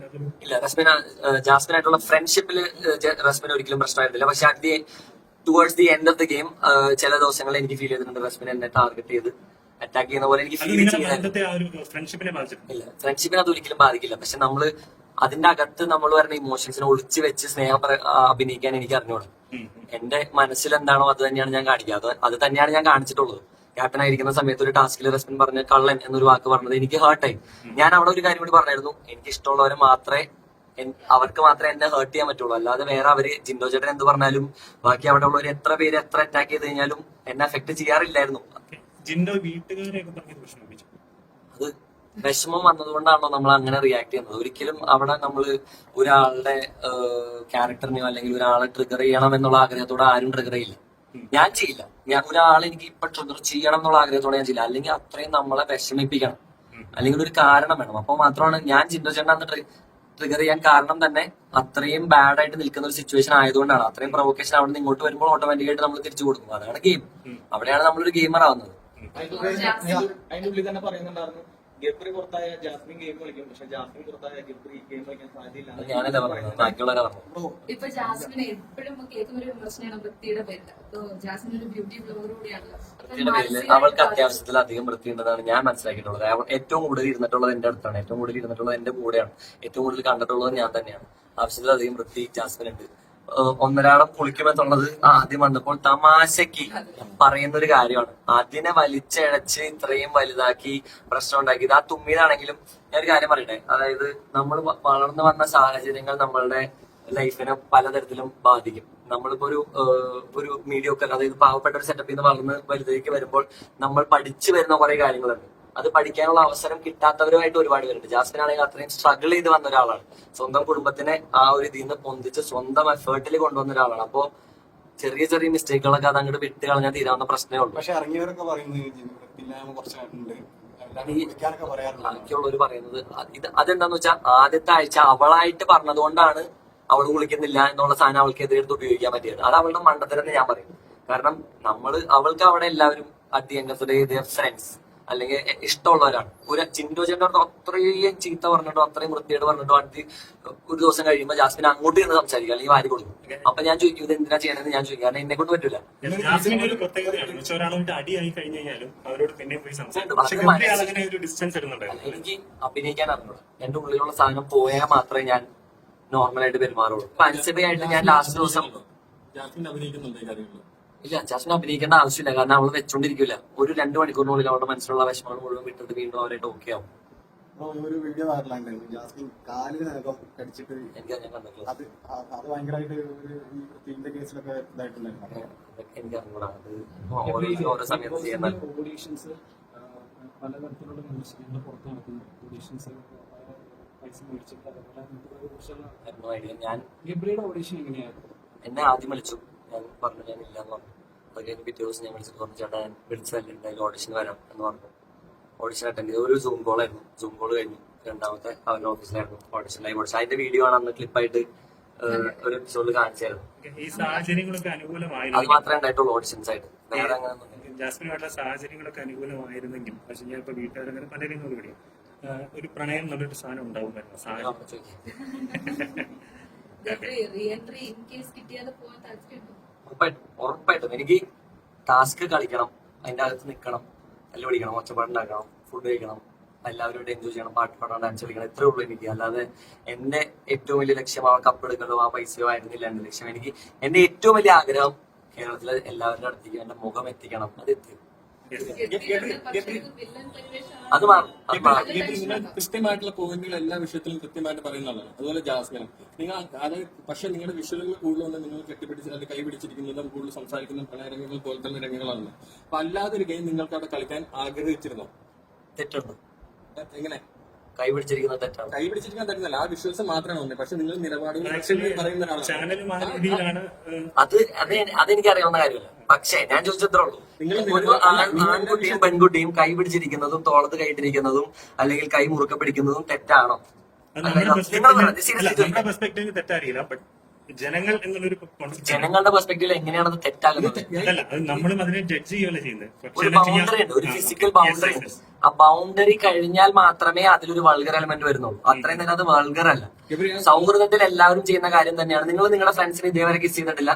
ഇല്ല ഫ്രണ്ട്ഷിപ്പിൽ ഒരിക്കലും പ്രശ്നമായിരുന്നില്ല. പക്ഷെ at the towards the end of the game ചില ദിവസങ്ങൾ എനിക്ക് ഫീൽ ചെയ്തിട്ടുണ്ട് റസ്മിൻ എന്നെ ടാർഗറ്റ് ചെയ്ത് അറ്റാക്ക് ചെയ്യുന്ന പോലെ എനിക്ക് ഫീൽ ഫ്രണ്ട്ഷിപ്പിനെ ഇല്ല ഫ്രണ്ട്ഷിപ്പിനെ അത് ഒരിക്കലും ബാധിക്കില്ല. പക്ഷെ നമ്മൾ അതിന്റെ അകത്ത് നമ്മൾ പറഞ്ഞ ഇമോഷൻസിനെ ഒളിച്ചു വെച്ച് സ്നേഹം അഭിനയിക്കാൻ എനിക്ക് അറിഞ്ഞോളൂ. എന്റെ മനസ്സിൽ എന്താണോ അത് തന്നെയാണ് ഞാൻ കാണിക്കുക. അത് അത് തന്നെയാണ് ഞാൻ കാണിച്ചിട്ടുള്ളത്. ക്യാപ്റ്റൻ ആയിരിക്കുന്ന സമയത്ത് ഒരു ടാസ്കിൽ റെസ്പിൻ പറഞ്ഞ കള്ളൻ എന്നൊരു വാക്ക് പറഞ്ഞത് എനിക്ക് ഹേർട്ടായി ഞാൻ അവിടെ ഒരു കാര്യം കൂടി പറഞ്ഞായിരുന്നു. എനിക്ക് ഇഷ്ടമുള്ളവരെ മാത്രമേ അവർക്ക് മാത്രമേ എന്നെ ഹേർട്ട് ചെയ്യാൻ പറ്റുള്ളൂ. അല്ലാതെ വേറെ അവർ ജിൻഡോ ചേട്ടൻ എന്ത് പറഞ്ഞാലും ബാക്കി അവിടെ ഉള്ളവർ എത്ര പേര് എത്ര അറ്റാക്ക് ചെയ്ത് കഴിഞ്ഞാലും എന്നെ അഫക്ട് ചെയ്യാറില്ലായിരുന്നു. ജിൻഡോ വീട്ടുകാരെയൊക്കെ അത് വിഷമം വന്നതുകൊണ്ടാണോ നമ്മൾ അങ്ങനെ റിയാക്ട് ചെയ്യുന്നത്. ഒരിക്കലും അവിടെ നമ്മൾ ഒരാളുടെ ക്യാരക്ടറിനെയോ അല്ലെങ്കിൽ ഒരാളെ ട്രിഗർ ചെയ്യണം എന്നുള്ള ആഗ്രഹത്തോടെ ആരും ട്രിഗർ ചെയ്യില്ല. ഞാൻ ചെയ്യില്ല. ഞാൻ ഒരാളെ എനിക്ക് ഇപ്പൊ ട്രിഗർ ചെയ്യണം എന്നുള്ള ആഗ്രഹത്തോടെ ഞാൻ ചെയ്യില്ല. അല്ലെങ്കിൽ അത്രയും നമ്മളെ വിഷമിപ്പിക്കണം. അല്ലെങ്കിൽ ഒരു കാരണം വേണം. അപ്പൊ മാത്രമാണ് ഞാൻ ചിന്ത ചേട്ടൻ ട്രിഗർ ചെയ്യാൻ കാരണം തന്നെ അത്രയും ബാഡ് ആയിട്ട് നിൽക്കുന്ന ഒരു സിറ്റുവേഷൻ ആയതുകൊണ്ടാണ്. അത്രയും പ്രൊവോക്കേഷൻ അവിടെ നിന്ന് ഇങ്ങോട്ട് വരുമ്പോൾ ഓട്ടോമാറ്റിക്കായിട്ട് നമ്മൾ തിരിച്ചു കൊടുക്കും. അതാണ് ഗെയിം അവിടെയാണ് നമ്മളൊരു ഗെയിമർ ആവുന്നത്. അതിന്റെ ഉള്ളിൽ തന്നെ പറയുന്നുണ്ടായിരുന്നു. ഗബ്രി പുറത്തായ ജാസ്മിൻ ഗെയിം കളിക്കും. പക്ഷെ ജാസ്മിൻ പുറത്തായ ഗബ്രി ഗെയിം കളിക്കാൻ സാധ്യതയില്ല. ഇപ്പൊ ജാസ്മിനെ എപ്പോഴും കേൾക്കുന്ന ഒരു വിമർശനമാണ് വൃത്തിയുടെ പേര് ജാസ്മിൻ ഒരു ബ്യൂട്ടി ബ്ലോഗർ കൂടിയാണ്. അവൾക്ക് അത്യാവശ്യത്തിൽ അധികം വൃത്തിയുണ്ടെന്നാണ് ഞാൻ മനസ്സിലാക്കിയിട്ടുള്ളത്. അവൾ ഏറ്റവും കൂടുതൽ ഇരുന്നിട്ടുള്ളത് എന്റെ അടുത്താണ്. ഏറ്റവും കൂടുതൽ ഇരുന്നിട്ടുള്ളത് എന്റെ കൂടെയാണ്. ഏറ്റവും കൂടുതൽ കണ്ടിട്ടുള്ളത് ഞാൻ തന്നെയാണ്. ആവശ്യത്തിൽ അധികം വൃത്തി ജാസ്മിൻ ഉണ്ട് ഒന്നരാളം കുളിക്കുമെന്നുള്ളത് ആദ്യം വന്നപ്പോൾ തമാശക്ക് പറയുന്ന ഒരു കാര്യമാണ്. അതിനെ വലിച്ചഴച്ച് ഇത്രയും വലുതാക്കി പ്രശ്നം ഉണ്ടാക്കിയത് ആ തുമ്മിയതാണെങ്കിലും ഞാൻ ഒരു കാര്യം പറയട്ടെ? അതായത് നമ്മൾ വളർന്നു വന്ന സാഹചര്യങ്ങൾ നമ്മളുടെ ലൈഫിനെ പലതരത്തിലും ബാധിക്കും. നമ്മളിപ്പോ ഒരു ഒരു മീഡിയ ഒക്കെ അതായത് പാവപ്പെട്ട ഒരു സെറ്റപ്പിൽ നിന്ന് വളർന്ന് വലുതേക്ക് വരുമ്പോൾ നമ്മൾ പഠിച്ചു വരുന്ന കുറെ കാര്യങ്ങളുണ്ട്. അത് പഠിക്കാനുള്ള അവസരം കിട്ടാത്തവരുമായിട്ട് ഒരുപാട് പേരുണ്ട്. ജാസ്മിൻ ആണെങ്കിൽ അത്രയും സ്ട്രഗിൾ ചെയ്ത് വന്ന ഒരാളാണ്. സ്വന്തം കുടുംബത്തിനെ ആ ഒരു ഇതിൽ നിന്ന് പൊന്തിച്ച് സ്വന്തം എഫേർട്ടിൽ കൊണ്ടുവന്ന ഒരാളാണ്. അപ്പോ ചെറിയ ചെറിയ മിസ്റ്റേക്കുകളൊക്കെ അത് അങ്ങോട്ട് വിട്ട് കളഞ്ഞാൽ തീരാവുന്ന പ്രശ്നമേ ഉള്ളൂ. പക്ഷെ ഇറങ്ങിയവരൊക്കെ പറയുന്നത് ബാക്കിയുള്ളവർ പറയുന്നത് ഇത് അതെന്താന്ന് വെച്ചാൽ ആദ്യത്തെ ആഴ്ച അവളായിട്ട് പറഞ്ഞതുകൊണ്ടാണ് അവൾ കുളിക്കുന്നില്ല എന്നുള്ള സാധനം അവൾക്ക് എടുത്ത് ഉപയോഗിക്കാൻ പറ്റിയത്. അത് അവളുടെ മണ്ടത്തരെന്ന് ഞാൻ പറയും കാരണം നമ്മൾ അവൾക്ക് അവിടെ എല്ലാവരും at the end of day friends അല്ലെങ്കിൽ ഇഷ്ടമുള്ളവരാണ്. ഒരു ചിന്തോ ചേട്ടൻ അത്രയും ചീത്ത പറഞ്ഞിട്ടോ അത്രയും വൃത്തിയായിട്ട് പറഞ്ഞിട്ടോ അടുത്ത് ഒരു ദിവസം കഴിയുമ്പോൾ ജാസ്മിൻ അങ്ങോട്ട് ഇരുന്ന് സംസാരിക്കും അല്ലെങ്കിൽ വാരി കൊടുക്കും. അപ്പൊ ഞാൻ ചോദിക്കും ഇത് എന്തിനാ ചെയ്യണമെന്ന് ഞാൻ ചോദിക്കും കാരണം എന്നെ കൊണ്ട് പറ്റില്ല ഒരു പ്രത്യേകതയാണ് എന്ന് വെച്ചാൽ ഒരാളായിട്ട് അടിയായി അവരോട് പിന്നെ പോയി സംസാരിക്കും. പക്ഷെ ഗബ്രി അങ്ങനെ ഒരു ഡിസ്റ്റൻസ് ഇടുന്നുണ്ടായിരുന്നു എനിക്ക് അഭിനയിക്കാൻ അറിഞ്ഞൂടാ. എന്റെ ഉള്ളിലുള്ള സാധനം പോയാൽ മാത്രമേ ഞാൻ നോർമലായിട്ട് പെരുമാറുള്ളൂ. അപ്പൊ അനുസരിച്ചായിട്ട് ഞാൻ ലാസ്റ്റ് ദിവസം ജാസ്മിൻ അഭിനയിക്കുന്നുണ്ട് കാര്യങ്ങളിൽ ഇല്ല ജാസ്മിൻ അഭിനയിക്കേണ്ട ആവശ്യമില്ല. കാരണം അവൾ വെച്ചോണ്ടിരിക്കില്ല ഒരു രണ്ട് മണിക്കൂറിനുള്ളിൽ അവളുടെ മനസ്സിലുള്ള വിഷമങ്ങൾ മുഴുവൻ വിട്ടിട്ട് വീണ്ടും അവരായിട്ട് ഓക്കെ ആവും. ഒരു വീഡിയോ ജാസ്മിൻ കടിച്ചിട്ട് അത് അത് അത് ഭയങ്കരമായിട്ട് ഒരു കേസിലൊക്കെ ഇതായിട്ടുണ്ടായിരുന്നു. ഓഡീഷൻസ് പലതരത്തിലുള്ള മ്യൂസിക്കുകൾ പുറത്ത് നടക്കുന്നു ഓഡീഷൻസ് പൈസ മേടിച്ചിട്ട് അതേപോലെ ഞാൻ ഗബ്രിയുടെ ഓഡീഷൻ എങ്ങനെയായിരുന്നു? എന്നെ ആദ്യം വിളിച്ചു. ഞാൻ പറഞ്ഞു ഞാൻ ഇല്ലാന്ന് പറഞ്ഞു. അത് കഴിഞ്ഞ് പിറ്റേ ദിവസം ഞാൻ വിളിച്ചിട്ട് പറഞ്ഞു ചേട്ടാ ഞാൻ വിളിച്ചതല്ലേ എന്തായാലും ഓഡിഷൻ വരാം എന്ന് പറഞ്ഞു. ഓഡിഷൻ അറ്റൻഡ് ചെയ്തു ഒരു സൂം കോൾ ആയിരുന്നു. സൂം കോൾ കഴിഞ്ഞു. രണ്ടാമത്തെ അവരുടെ ഓഫീസിലായിരുന്നു ഓഡിഷൻ ലൈവ് ഓഡിഷൻ അതിന്റെ വീഡിയോ ആണ് അന്ന് ക്ലിപ്പായിട്ട് ഒരു എപ്പിസോഡിൽ കാണിച്ചായിരുന്നു. ഈ സാഹചര്യങ്ങളൊക്കെ അത് അനുകൂലമായിരുന്നു മാത്രമേ ഉണ്ടായിട്ടുള്ളൂ ഓഡിഷൻസ് ആയിട്ട്. വേറെ അങ്ങനെ ഒന്നും ജാസ്മിനുമായിട്ടുള്ള സാഹചര്യങ്ങളൊക്കെ അനുകൂലമായിരുന്നെങ്കിൽ പക്ഷെ ഞാൻ ഇപ്പൊ വീട്ടുകാരങ്ങനെ പലരും കൂടി ഒരു പ്രണയം എന്നുള്ളൊരു സാധനം ഉണ്ടാവുമായിരുന്നു. സാഹചര്യം. ഗബ്രി ഇൻ കേസ് കിട്ടിയാതെ പോകാൻ താല്പര്യമുണ്ടോ? ഉറപ്പായിട്ടും ഉറപ്പായിട്ടും എനിക്ക് ടാസ്ക് കളിക്കണം അതിന്റെ അകത്ത് നിൽക്കണം തല്ല് പിടിക്കണം ഒച്ചപ്പാടുണ്ടാക്കണം ഫുഡ് കഴിക്കണം എല്ലാവരും എൻജോയ് ചെയ്യണം പാട്ട് പാടണം ഡാൻസ് കളിക്കണം ഇത്രേ ഉള്ളൂ എനിക്ക്. അല്ലാതെ എന്റെ ഏറ്റവും വലിയ ലക്ഷ്യം ആ കപ്പ് എടുക്കണം ആ പൈസയോ ആയിരുന്നില്ല എന്റെ ലക്ഷ്യം. എനിക്ക് എന്റെ ഏറ്റവും വലിയ ആഗ്രഹം കേരളത്തിലെ എല്ലാവരുടെ അടുത്തേക്ക് എന്റെ മുഖം എത്തിക്കണം. അത് എത്തി അത് കൃത്യമായിട്ടുള്ള പോയിന്റുകൾ എല്ലാ വിഷയത്തിലും കൃത്യമായിട്ട് പറയുന്നതാണ് അതുപോലെ ജാസ്മിനും. നിങ്ങൾ അത് പക്ഷെ നിങ്ങളുടെ വിഷയങ്ങൾ കൂടുതൽ വന്ന് നിങ്ങൾ കെട്ടിപ്പിടിച്ച് അത് കൈ പിടിച്ചിരിക്കുന്നതും കൂടുതൽ സംസാരിക്കുന്ന പല പോലെ തന്നെ രംഗങ്ങളാണ്. അപ്പൊ അല്ലാതെ ഒരു ഗെയിം നിങ്ങൾക്ക് അവിടെ കളിക്കാൻ ആഗ്രഹിച്ചിരുന്നോ? തെറ്റുണ്ട്. എങ്ങനെ? കൈ പിടിച്ചിരിക്കുന്നത് തെറ്റാണ്. കൈ പിടിച്ചിരിക്കാൻ തരുന്നില്ല ആ വിഷ്വൽസ് മാത്രമാണ് വന്നത് പക്ഷെ നിങ്ങൾ നിലപാടുകൾ പറയുന്ന ഒരാളാണ്. അത് അത് അതെനിക്ക് അറിയാവുന്ന കാര്യമല്ല. പക്ഷേ ഞാൻ ചോദിച്ചത്രേ ഉള്ളൂ. ഒരു ആൺ- ആൺകുട്ടിയും പെൺകുട്ടിയും കൈ പിടിച്ചിരിക്കുന്നതും തോളത്ത് കൈയിട്ടിരിക്കുന്നതും അല്ലെങ്കിൽ കൈ മുറുക്കെ പിടിക്കുന്നതും തെറ്റാണോ? നിങ്ങൾ തെറ്റാറിയില്ല ബട്ട് ജനങ്ങൾ എന്നുള്ളൊരു ജനങ്ങളുടെ പെർസ്പെക്റ്റീവിൽ എങ്ങനെയാണത് തെറ്റാകുന്നത്? അതല്ല അത് നമ്മളും അതിനെ ജഡ്ജ് ചെയ്യുകയല്ല ചെയ്യുന്നത്. ഒരു ബൗണ്ടറി ഉണ്ട് ഒരു ആ, ഫിസിക്കൽ ബൗണ്ടറി ഉണ്ട്. ആ ബൗണ്ടറി കഴിഞ്ഞാൽ മാത്രമേ അതിലൊരു വൾഗർ എലമെന്റ് വരുന്നുള്ളൂ അത്രയും തന്നെ അത് വൾഗർ അല്ല. സൗഹൃദത്തിൽ എല്ലാവരും ചെയ്യുന്ന കാര്യം തന്നെയാണ്. നിങ്ങൾ നിങ്ങളുടെ ഫ്രണ്ട്സിനെ ഇതേവരെ കിസ് ചെയ്തിട്ടില്ല.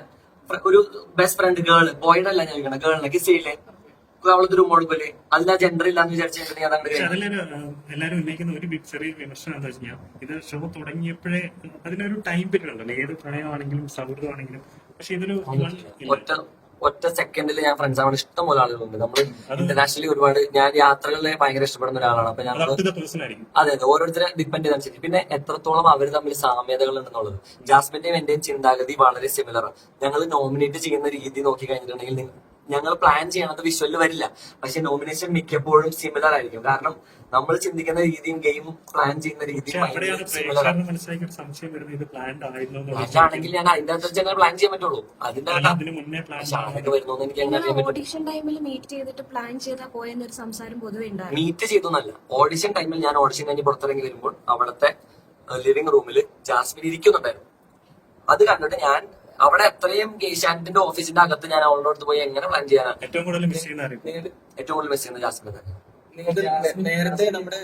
ഒരു ബെസ്റ്റ് ഫ്രണ്ട് ഗേൾ ബോയ്ഡല്ല അല്ല ഞാൻ ഗേളിനെ കിസ് ചെയ്യില്ലേ? റൂം കൊടുക്കില്ലേ അതിൽ ആ ജെൻഡർ ഇല്ലാന്ന് വിചാരിച്ചിട്ടുണ്ടെങ്കിൽ അതങ്ങോട്ട് പക്ഷെ അതിലൊരു ആ, എല്ലാവരും ഉന്നയിക്കുന്ന ഒരു ബി- ചെറിയ വിമർശനം എന്താ വെച്ച് കഴിഞ്ഞാൽ ഇത് ഷോ തുടങ്ങിയപ്പോഴേ അതിനൊരു ടൈം പീരീഡ് ഉണ്ടല്ലോ. ഏത് പ്രണയമാണെങ്കിലും സൗഹൃദമാണെങ്കിലും. പക്ഷെ ഇതൊരു ഇല്ല. ഒറ്റ ഒറ്റ സെക്കൻഡിൽ ഞാൻ ഫ്രണ്ട്സ് ആവാൻ ഇഷ്ടം പോലെ ആളുകളുണ്ട് നമ്മൾ ഇന്റർനാഷണലി ഒരുപാട് ഞാൻ യാത്രകളെ ഭയങ്കര ഇഷ്ടപ്പെടുന്ന ഒരാളാണ്. അപ്പൊ ഞാൻ to the ആയിരിക്കും. അതെ അതെ. ഓരോരുത്തരെ ഡിപ്പെൻഡ് ചെയ്തനുസരിച്ച് പിന്നെ എത്രത്തോളം അവർ തമ്മിൽ സാമ്യതകൾ ഉണ്ടെന്നുള്ളത്. ജാസ്മിന്റെയും എന്റെയും ചിന്താഗതി വളരെ സിമിലർ ഞങ്ങൾ നോമിനേറ്റ് ചെയ്യുന്ന രീതി നോക്കി കഴിഞ്ഞിട്ടുണ്ടെങ്കിൽ നിങ്ങ- ഞങ്ങൾ പ്ലാൻ ചെയ്യണത് വിഷ്വലിൽ വരില്ല. പക്ഷെ നോമിനേഷൻ മിക്കപ്പോഴും സിമിലർ ആയിരിക്കും. കാരണം നമ്മൾ ചിന്തിക്കുന്ന രീതിയും ഗെയിം പ്ലാൻ ചെയ്യുന്ന രീതിയും സിമിലർ ഞാൻ അതിന്റെ അകത്ത് ഞങ്ങൾ പ്ലാൻ ചെയ്യാൻ പറ്റുള്ളൂ. അതിന്റെ വരുന്നു എനിക്ക് ഓഡിഷൻ ടൈമിൽ മീറ്റ് ചെയ്തിട്ട് പ്ലാൻ ചെയ്താൽ പോയെന്നൊരു സംസാരം പൊതുവെ മീറ്റ് ചെയ്തു എന്നല്ല ഓഡിഷൻ ടൈമിൽ ഞാൻ ഓഡിഷൻ കഴിഞ്ഞ് പുറത്തിറങ്ങി വരുമ്പോൾ അവിടുത്തെ ലിവിംഗ് റൂമിൽ ജാസ്മിൻ ഇരിക്കുന്നുണ്ടായിരുന്നു. അത് കണ്ടിട്ട് ഞാൻ അവിടെ എത്രയും ഏഷ്യാനെറ്റിന്റെ ഓഫീസിന്റെ അകത്ത് ഞാൻ അവളുടെ അടുത്ത് പോയി എങ്ങനെ പ്ലാൻ ചെയ്യാനാണ് ഏറ്റവും കൂടുതൽ മിസ് ചെയ്യുന്ന അറിയും ഏറ്റവും കൂടുതൽ മിസ് ചെയ്യുന്ന ജാസ്മിൻ തന്നെ. നിങ്ങൾക്ക് നേരത്തെ നമ്മുടെ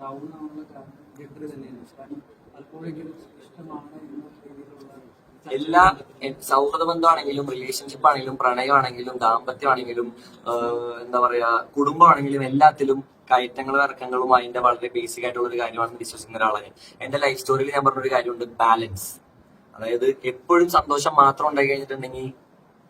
ഡൗൺ ആവുന്ന കാരണം തന്നെയാണ്. കാരണം പലപ്പോഴേക്കും ഇഷ്ടമാണ് എന്ന രീതിയിലുള്ള എല്ലാ സൗഹൃദ ബന്ധമാണെങ്കിലും റിലേഷൻഷിപ്പ് ആണെങ്കിലും പ്രണയമാണെങ്കിലും ദാമ്പത്യമാണെങ്കിലും എന്താ പറയാ കുടുംബമാണെങ്കിലും എല്ലാത്തിലും കയറ്റങ്ങളും ഇറക്കങ്ങളും അതിന്റെ വളരെ ബേസിക് ആയിട്ടുള്ള ഒരു കാര്യമാണെന്ന് വിശ്വസിക്കുന്ന ഒരാളാണ്. എന്റെ ലൈഫ് സ്റ്റോറിയിൽ ഞാൻ പറഞ്ഞൊരു കാര്യമുണ്ട് ബാലൻസ് അതായത് എപ്പോഴും സന്തോഷം മാത്രം ഉണ്ടായി കഴിഞ്ഞിട്ടുണ്ടെങ്കിൽ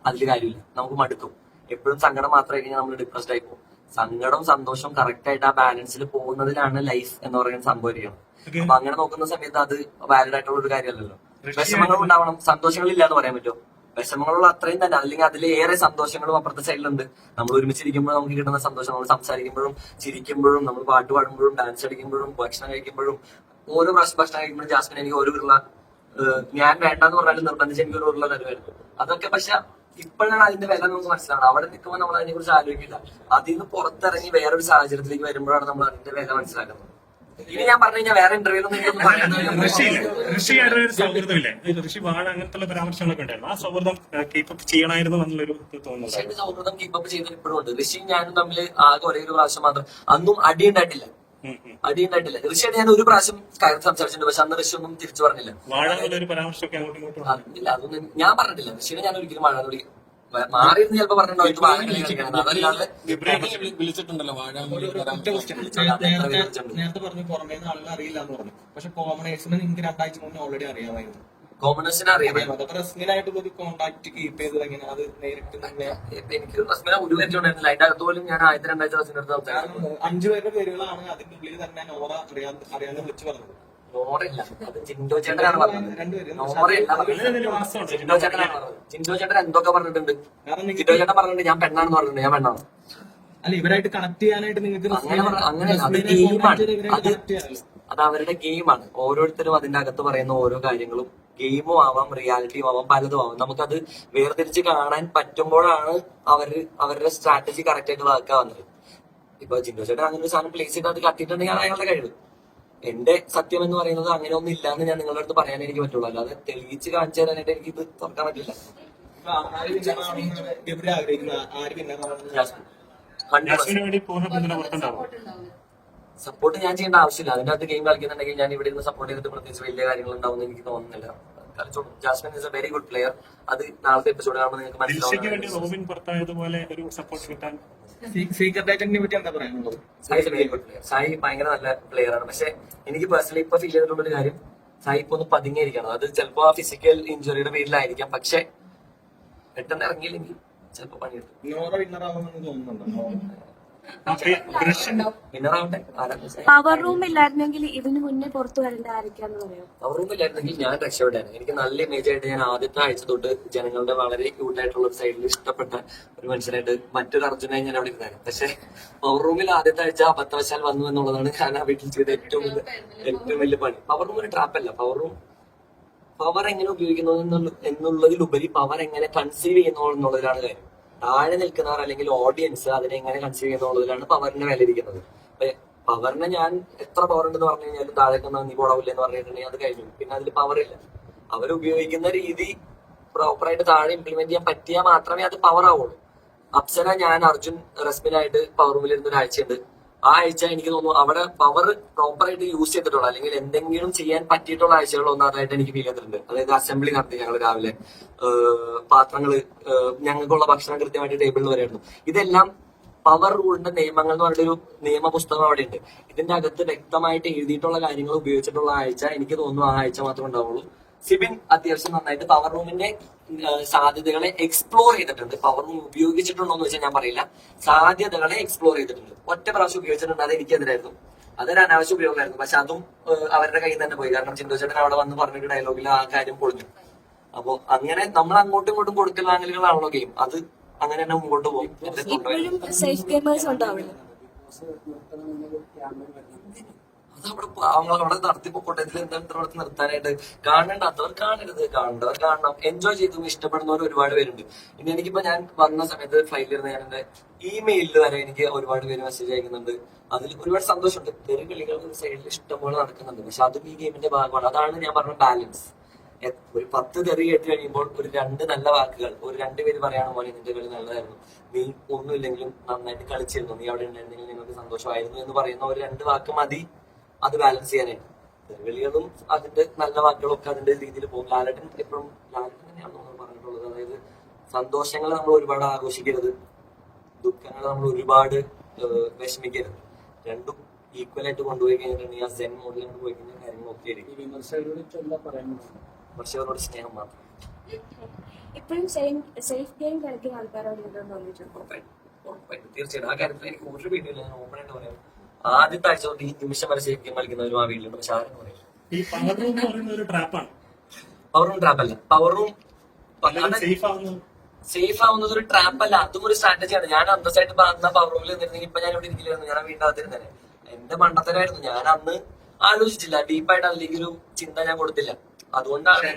അതിൽ കാര്യമില്ല. നമുക്ക് മടുക്കും. എപ്പോഴും സങ്കടം മാത്രമായി കഴിഞ്ഞാൽ നമ്മൾ ഡിപ്രസ്ഡ് ആയി പോകും. സങ്കടവും സന്തോഷവും കറക്റ്റ് ആയിട്ട് ആ ബാലൻസിൽ പോകുന്നതിലാണ് ലൈഫ് എന്ന് പറയുന്ന സംഭവം അപ്പൊ അങ്ങനെ നോക്കുന്ന സമയത്ത് അത് വാലിഡ് ആയിട്ടുള്ള ഒരു കാര്യമല്ലല്ലോ. വിഷമങ്ങൾ ഉണ്ടാവണം സന്തോഷങ്ങളില്ല എന്ന് പറയാൻ പറ്റുമോ? വിഷമങ്ങളുള്ള അത്രയും തന്നെ. അല്ലെങ്കിൽ അതിലേറെ സന്തോഷങ്ങളും അപ്പുറത്തെ സൈഡിലുണ്ട്. നമ്മൾ ഒരുമിച്ചിരിക്കുമ്പോൾ നമുക്ക് കിട്ടുന്ന സന്തോഷം നമ്മൾ സംസാരിക്കുമ്പോഴും ചിരിക്കുമ്പോഴും നമ്മൾ പാട്ട് പാടുമ്പോഴും ഡാൻസ് അടിക്കുമ്പോഴും ഭക്ഷണം കഴിക്കുമ്പോഴും ഓരോ പ്രാവശ്യം ഭക്ഷണം കഴിക്കുമ്പോഴും ജാസ്മിൻ എനിക്ക് ഒരു ഉരുള ഞാൻ വേണ്ടെന്ന് പറഞ്ഞാലും നിർബന്ധിച്ച് എനിക്ക് ഒരു ഉരുള തരുമായിരുന്നു. അതൊക്കെ പക്ഷെ ഇപ്പോഴാണ് അതിന്റെ വില നമുക്ക് മനസ്സിലാവുന്നത്. അവിടെ നിൽക്കുമ്പോൾ നമ്മൾ അതിനെ കുറിച്ച് ആലോചിക്കില്ല. അതിൽ നിന്ന് പുറത്തിറങ്ങി വേറൊരു സാഹചര്യത്തിലേക്ക് വരുമ്പോഴാണ് നമ്മൾ അതിന്റെ വില മനസ്സിലാക്കുന്നത്. ഇനി ഞാൻ പറഞ്ഞു കഴിഞ്ഞാൽ വേറെ ഇന്റർവ്യൂ ഋഷിയില്ലേ ഋഷിയായിട്ട് ഒരു സൗഹൃദമില്ലേ ഋഷി വാഴ അങ്ങനത്തെ പരാമർശങ്ങളൊക്കെ ഉണ്ടായിരുന്നു. ആ സൗഹൃദം കീപ്പപ്പ് ചെയ്യണമായിരുന്നു എന്നുള്ളൊരു തോന്നുന്നു സൗഹൃദം കീപ്പപ്പ് ചെയ്തത് ഇപ്പോഴും ഉണ്ട്. ഋഷി ഞാനും തമ്മിൽ ആകെ ഒരേ ഒരു പ്രാവശ്യം മാത്രം. അന്നും അടി ഉണ്ടായിട്ടില്ല. അടി ഉണ്ടായിട്ടില്ല. ഋഷിയായിട്ട് ഞാൻ ഒരു പ്രാവശ്യം കയറി സംസാരിച്ചിട്ടുണ്ട്. പക്ഷെ അന്ന് ഋഷി ഒന്നും തിരിച്ചു പറഞ്ഞില്ല. വാഴ പരാമർശമൊക്കെ ഇല്ല അതൊന്നും ഞാൻ പറഞ്ഞിട്ടില്ല. ഋഷിനെ ഞാൻ ഒരിക്കലും വിളിക്കും മാറിയിരുന്ന് ചിലപ്പോ നേരത്തെ. പറഞ്ഞു പുറമേന്ന് ആളുകൾ അറിയില്ല എന്ന് പറഞ്ഞു. പക്ഷെ കോമണേഴ്സിന് നിങ്ങൾക്ക് രണ്ടാഴ്ച മുന്നേ ഓൾറെഡി അറിയാമായിരുന്നു. കോമണേഴ്സിനെ അറിയാം അറിയാം ഒരു കോണ്ടാക്ട് കീപ്പ് ചെയ്തത് എങ്ങനെ അത് നേരിട്ട് തന്നെ എനിക്ക് റസ്മിനെ ഒരു പരിചയം ഉണ്ടായിരുന്നില്ല. അതിന്റെ അകത്ത് പോലും ഞാൻ ആദ്യത്തെ രണ്ടാഴ്ച അഞ്ചു പേരുടെ പേരുകളാണ് അതിന്റെ ഉള്ളിൽ തന്നെ നോറ അറിയാൻ അറിയാതെ വിളിച്ചു പറഞ്ഞത്. നോറയില്ല അത് ജിൻഡോ ചേട്ടനാണ് പറഞ്ഞത്. നോറയല്ല. ജിൻഡോ ചേട്ടനാണ് പറഞ്ഞത്. ജിൻഡോ ചേട്ടൻ എന്തൊക്കെ പറഞ്ഞിട്ടുണ്ട്? ജിൻഡോ ചേട്ടൻ പറഞ്ഞിട്ടുണ്ട് ഞാൻ പെണ്ണാണെന്ന് പറഞ്ഞിട്ടുണ്ട്. ഞാൻ പെണ്ണാണ്. അല്ല ഇവരായിട്ട് കണക്ട് ചെയ്യാനായിട്ട് നിങ്ങൾക്ക് അങ്ങനെ അങ്ങനെ അത് ഗെയിമാണ് അത് അത് അവരുടെ ഗെയിമാണ് ഓരോരുത്തരും അതിന്റെ അകത്ത് പറയുന്ന ഓരോ കാര്യങ്ങളും ഗെയിമും ആവാം റിയാലിറ്റിയും ആവാം പലതും ആവാം. നമുക്കത് വേർതിരിച്ച് കാണാൻ പറ്റുമ്പോഴാണ് അവർ അവരുടെ സ്ട്രാറ്റജി കറക്റ്റ് ആയിട്ട് വർക്കാ വന്നത്. ഇപ്പൊ ജിൻഡോ ചേട്ടൻ അങ്ങനെ ഒരു സാധനം പ്ലേസ് ചെയ്ത് അത് കത്തിയിട്ടുണ്ടെങ്കിൽ അയാളുടെ കഴിവ്. എന്റെ സത്യം എന്ന് പറയുന്നത് അങ്ങനെ ഒന്നും ഇല്ലാന്ന് ഞാൻ നിങ്ങളുടെ അടുത്ത് പറയാൻ എനിക്ക് പറ്റുള്ളൂ. അല്ലാതെ തെളിയിച്ച് കാണിച്ചു തരാനായിട്ട് എനിക്ക് ഇത് തുറക്കാൻ പറ്റില്ല. ഇപ്പൊ ആര് വിന്നറാണെന്ന് ഗബ്രി ആഗ്രഹിക്കുന്ന ആര് വിന്നറാണെന്ന് ജാസ്മിൻ. 100% ജാസ്മിന് വേണ്ടി പൂർണ സപ്പോർട്ട് ഞാൻ ചെയ്യേണ്ട ആവശ്യമില്ല. അതിന്റെ അകത്ത് ഗെയിം കളിക്കുന്നുണ്ടെങ്കിൽ ഞാൻ ഇവിടെ നിന്ന് സപ്പോർട്ട് ചെയ്തിട്ട് പ്രത്യേകിച്ച് വലിയ കാര്യങ്ങൾ ഉണ്ടാവും എനിക്ക് തോന്നുന്നില്ല. കളിച്ചോളൂ. Jasmine is a very good player അത് നാളത്തെ എപ്പിസോഡ് കാണുമ്പോൾ നിങ്ങൾക്ക് മനസ്സിലാവും സീക്രട്ട് ഏജന്റിനെ പറ്റി എന്താ പറയാനുള്ളത്? സായി ഭയങ്കര നല്ല പ്ലെയർ ആണ്. പക്ഷെ എനിക്ക് പേഴ്സണലി ഇപ്പൊ ഫീൽ ചെയ്തിട്ടുള്ള ഒരു കാര്യം സായി ഇപ്പൊ ഒന്ന് പതുങ്ങിയിരിക്കണം അത് ചിലപ്പോ ആ ഫിസിക്കൽ ഇഞ്ചുറിയുടെ പേരിലായിരിക്കാം. പക്ഷെ പെട്ടെന്ന് ഇറങ്ങിയില്ലെങ്കിൽ ചിലപ്പോ പണിയെടുക്കും. തോന്നുന്നുണ്ടോ? പവർ റൂം ഇല്ലായിരുന്നെങ്കിൽ ഇതിനു മുന്നേ പുറത്തു വരേണ്ട ആരൊക്കെയാന്ന് പറയാം പവർ റൂം ഇല്ലായിരുന്നെങ്കിൽ ഞാൻ രക്ഷപ്പെട്ടാണ് എനിക്ക് നല്ല ഇമേജ് ആയിട്ട് ഞാൻ ആദ്യത്തെ ആഴ്ച തൊട്ട് ജനങ്ങളുടെ വളരെ ക്യൂട്ടായിട്ടുള്ള ഒരു സൈഡിൽ ഇഷ്ടപ്പെട്ട ഒരു മനുഷ്യനായിട്ട് മറ്റൊരു അർജുനായി ഞാൻ അവിടെ ഇരുന്നായിരുന്നു. പക്ഷെ പവർ റൂമിൽ ആദ്യത്തെ ആഴ്ച അബദ്ധവശാൽ വന്നു എന്നുള്ളതാണ് ഞാൻ ആ വീട്ടിൽ ചെയ്ത ഏറ്റവും വലിയ ഏറ്റവും വലിയ പണി. പവർ റൂം ഒരു ട്രാപ്പല്ല പവർ റൂം പവർ എങ്ങനെ ഉപയോഗിക്കുന്നു എന്നുള്ള- എന്നുള്ളതിലുപരി പവർ എങ്ങനെ കൺസീവ് ചെയ്യുന്നു എന്നുള്ളതിലാണ് കാര്യം. താഴെ നിൽക്കുന്നവർ അല്ലെങ്കിൽ ഓഡിയൻസ് അതിനെ എങ്ങനെ കൺസീവ് ചെയ്യുന്നു എന്നുള്ളതിലാണ് പവറിന്റെ വില ഇരിക്കുന്നത് അപ്പൊ പവറിനെ ഞാൻ എത്ര പവർ ഉണ്ടെന്ന് പറഞ്ഞു കഴിഞ്ഞാൽ താഴെ നീ പോടാവില്ല എന്ന് പറഞ്ഞിട്ടുണ്ടെങ്കിൽ അത് കഴിഞ്ഞു. പിന്നെ അതിൽ പവർ ഇല്ല. അവർ ഉപയോഗിക്കുന്ന രീതി പ്രോപ്പറായിട്ട് താഴെ ഇംപ്ലിമെന്റ് ചെയ്യാൻ പറ്റിയാൽ മാത്രമേ അത് പവർ ആവുള്ളൂ. അപ്സര ഞാൻ അർജുൻ റസ്മിനായിട്ട് പവർ റൂമിൽ ഇരുന്ന ഒരു ആഴ്ചയുണ്ട് ആ ആഴ്ച എനിക്ക് തോന്നുന്നു അവിടെ പവർ പ്രോപ്പറായിട്ട് യൂസ് ചെയ്തിട്ടുള്ള. അല്ലെങ്കിൽ എന്തെങ്കിലും ചെയ്യാൻ പറ്റിയിട്ടുള്ള ആഴ്ചകൾ ഒന്നാമതായിട്ട് എനിക്ക് ഫീൽ ചെയ്തിട്ടുണ്ട്. അതായത് അസംബ്ലി നടത്തി ഞങ്ങൾ രാവിലെ. പാത്രങ്ങൾ ഞങ്ങൾക്കുള്ള ഭക്ഷണം കൃത്യമായിട്ട് ടേബിളിൽ വരെയായിരുന്നു. ഇതെല്ലാം പവർ റൂളിന്റെ നിയമങ്ങൾ എന്ന് പറഞ്ഞൊരു നിയമ പുസ്തകം അവിടെ ഉണ്ട് ഇതിന്റെ അകത്ത് വ്യക്തമായിട്ട് എഴുതിയിട്ടുള്ള കാര്യങ്ങൾ ഉപയോഗിച്ചിട്ടുള്ള ആഴ്ച എനിക്ക് തോന്നുന്നു ആ ആഴ്ച മാത്രമേ ഉണ്ടാവുള്ളൂ. സിബിൻ അത്യാവശ്യം നന്നായിട്ട് പവർ റൂമിന്റെ സാധ്യതകളെ എക്സ്പ്ലോർ ചെയ്തിട്ടുണ്ട്. പവർ റൂം ഉപയോഗിച്ചിട്ടുണ്ടോ എന്ന് വെച്ചാൽ ഞാൻ പറയില്ല. സാധ്യതകളെ എക്സ്പ്ലോർ ചെയ്തിട്ടുണ്ട്. ഒറ്റ പ്രാവശ്യം ഉപയോഗിച്ചിട്ടുണ്ട് അത് എനിക്കെതിരായിരുന്നു. അതൊരു അനാവശ്യ ഉപയോഗമായിരുന്നു. പക്ഷെ അതും അവരുടെ കയ്യിൽ തന്നെ പോയി. കാരണം ചിന്തു ചേട്ടൻ അവിടെ വന്ന് പറഞ്ഞൊരു ഡയലോഗിൽ ആ കാര്യം പൊളിഞ്ഞു. അപ്പൊ അങ്ങനെ നമ്മൾ അങ്ങോട്ടും ഇങ്ങോട്ടും കൊടുക്കുന്ന ആംഗലുകളാണല്ലോ ഗെയിം അത് അങ്ങനെ തന്നെ മുമ്പോട്ട് പോകും. സേഫ് ഗെയിമേഴ്സ് ഉണ്ടാവില്ല. അവിടെ പാവങ്ങൾ അവിടെ നടത്തിപ്പോട്ടെ ഇതിൽ എന്താണ് അടുത്ത് നിർത്താനായിട്ട്? കാണേണ്ടാത്തവർ കാണരുത്. കാണേണ്ടവർ കാണണം. എൻജോയ് ചെയ്തു. ഇഷ്ടപ്പെടുന്നവർ ഒരുപാട് പേരുണ്ട്. ഇനി എനിക്കിപ്പോ ഞാൻ വന്ന സമയത്ത് ഫ്ലൈറ്റിലിരുന്ന് ഞാൻ എന്റെ ഇമെയിലിൽ വരെ എനിക്ക് ഒരുപാട് പേര് മെസ്സേജ് അയക്കുന്നുണ്ട്. അതിൽ ഒരുപാട് സന്തോഷമുണ്ട്. തെറി കളികൾ സൈഡിൽ ഇഷ്ടംപോലെ നടക്കുന്നുണ്ട്. പക്ഷെ അതും ഈ ഗെയിമിന്റെ ഭാഗമാണ്. അതാണ് ഞാൻ പറഞ്ഞ ബാലൻസ് ഒരു പത്ത് തെറി കേട്ട് കഴിയുമ്പോൾ ഒരു രണ്ട് നല്ല വാക്കുകൾ ഒരു രണ്ട് പേര് പറയാണ് പോലെ നിന്റെ കളി നല്ലതായിരുന്നു. നീ ഒന്നുമില്ലെങ്കിലും നന്നായിട്ട് കളിച്ചിരുന്നു. നീ അവിടെ ഉണ്ടായിരുന്നെങ്കിൽ നിങ്ങൾക്ക് സന്തോഷമായിരുന്നു എന്ന് പറയുന്ന ഒരു രണ്ട് വാക്ക് മതി. അത് ബാലൻസ് ചെയ്യാനായിട്ട്. തെറിവിളികളും അതിന്റെ നല്ല വാക്കുകളും ഒക്കെ അതിന്റെ രീതിയിൽ പോകും. ലാലട്ടൻ എപ്പോഴും ലാലട്ടൻ തന്നെയാണ് നമ്മൾ പറഞ്ഞിട്ടുള്ളത്. അതായത് സന്തോഷങ്ങൾ നമ്മൾ ഒരുപാട് ആഘോഷിക്കരുത്. ദുഃഖങ്ങൾ നമ്മൾ ഒരുപാട് വിഷമിക്കരുത്. രണ്ടും ഈക്വൽ ആയിട്ട് കൊണ്ടുപോയി കഴിഞ്ഞിട്ടുണ്ടെങ്കിൽ ആ സെൻ മോഡിൽ പോയി കഴിഞ്ഞാൽ കാര്യങ്ങൾ ഒക്കെ ആയിരിക്കും വിമർശകരോട് സ്നേഹം മാത്രം. ഇപ്പോഴും സേഫ് ഗെയിം കളിക്കുന്ന ആൾക്കാരോട് തോന്നിയിട്ടുണ്ട്? തീർച്ചയായിട്ടും. ആ കാര്യത്തിൽ എനിക്ക് ഒരു പേടിയില്ല. ഞാൻ ഓപ്പൺ ആയിട്ട് പറയാം. ആദ്യത്തെ ആഴ്ച തൊട്ട് ഈ നിമിഷം വരെ സേഫ് ഗെയിം കളിക്കുന്നവരും ആ വീട്ടിലുണ്ട് പക്ഷെ ആരും പറയില്ല ഈ പവർ റൂം എന്ന് പറയുന്ന ഒരു ട്രാപ്പാണ് പവർ റൂം ട്രാപ്പ് അല്ല. പവർ റൂം സേഫ് ആവുന്നത്. സേഫ് ആവുന്നത് ഒരു ട്രാപ്പ് അല്ല. അതും ഒരു സ്ട്രാറ്റജിയാണ് ഞാൻ അന്തസ്സായിട്ട് പറഞ്ഞ പവർ റൂമിൽ നിന്നിരുന്നെങ്കിൽ ഇപ്പൊ ഞാൻ ഇവിടെ ഇരിക്കില്ലായിരുന്നു ഞാൻ വീണ്ടാകത്തിരുന്നേ എന്റെ മണ്ടത്തരായിരുന്നു ഞാൻ അന്ന് ആലോചിച്ചില്ല ഡീപ്പായിട്ട് അല്ലെങ്കിൽ ഒരു ചിന്ത ഞാൻ കൊടുത്തില്ല. അതുകൊണ്ടാണ്